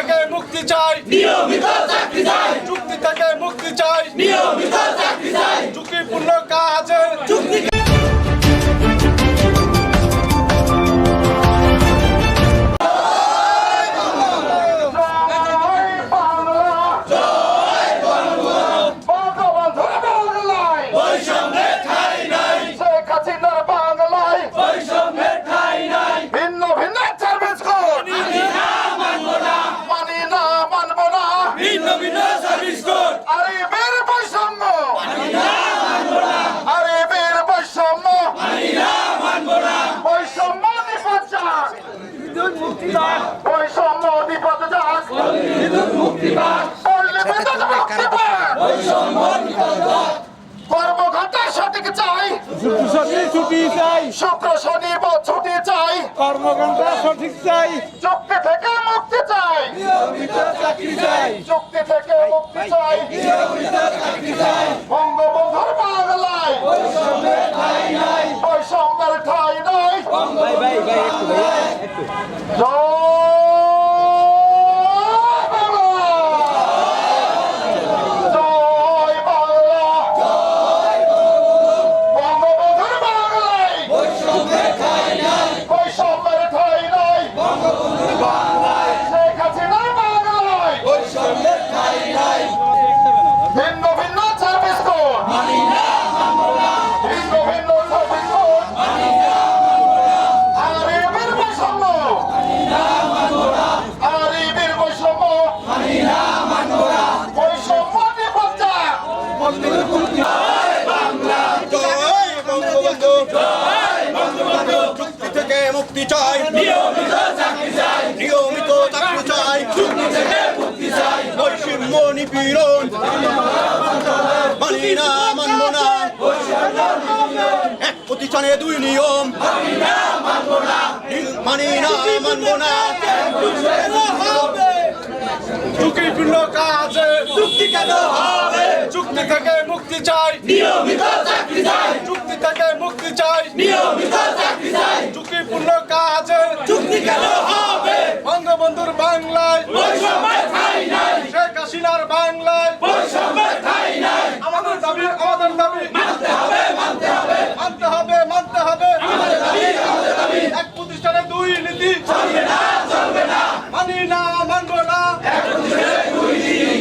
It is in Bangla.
থেকে মুক্তি চাই। ভিন্ন ভিন্ন সার্ভিস কোড আরে বের বৈষম্য। মানি না মানবো না আরে বের বৈষম্য। মানি না মানবো না বৈষম্য নিপদ যাক। বৈষম্য নিপদ যাক মুক্তিবাদ পল্লী বিদ্যুৎ মুক্তিবাদ বৈষম্য নিপদ কর্মঘণ্টা সঠিক চাই। সঠিক ছুটি চাই। শুক্র শনিবার ছুটি চাই। কর্মঘণ্টা সঠিক চাই। চুক্তি থেকে চাকরি চাই। চুক্তি থেকে মুক্তি চাই। চাকরি চাই বঙ্গবন্ধুর বাংলায়। বৈষম্যের ঠাই নাই বৈষম্যের ঠাই নাই। ভাই ভাই ভাই একটু ভাই একটু। চাই। নিয়মিত চাকরি চাই। নিয়মিত চাকরি চাই। চুক্তি থেকে মুক্তি চাই। বৈষম্য নিপীড়ন। মানি না মানব না। এক প্রতিষ্ঠানে দুই নিয়ম। মানি না মানবো না। মানি মানব না। ঝুঁকিপূর্ণ কাজে। চুক্তি কেন হবে? চুক্তি থেকে মুক্তি চাই। নিয়মিত চাকরি চাই চুক্তি থেকে মুক্তি চাই নিয়মিত চাকরি চাই ঝুঁকিপূর্ণ কাজে চুক্তি কেন হবে বঙ্গবন্ধুর বাংলায়। বৈষম্যের ঠাই নাই। শেখ হাসিনার বাংলায়। বৈষম্যের ঠাই নাই। আমাদের দাবি আমাদের দাবি। মানতে হবে মানতে হবে। মানতে হবে মানতে হবে। আমাদের দাবি আমাদের দাবি। এক প্রতিষ্ঠানে দুই নীতি। চলবে না চলবে না। মানি না মানবো না। এক প্রতিষ্ঠানে দুই দিন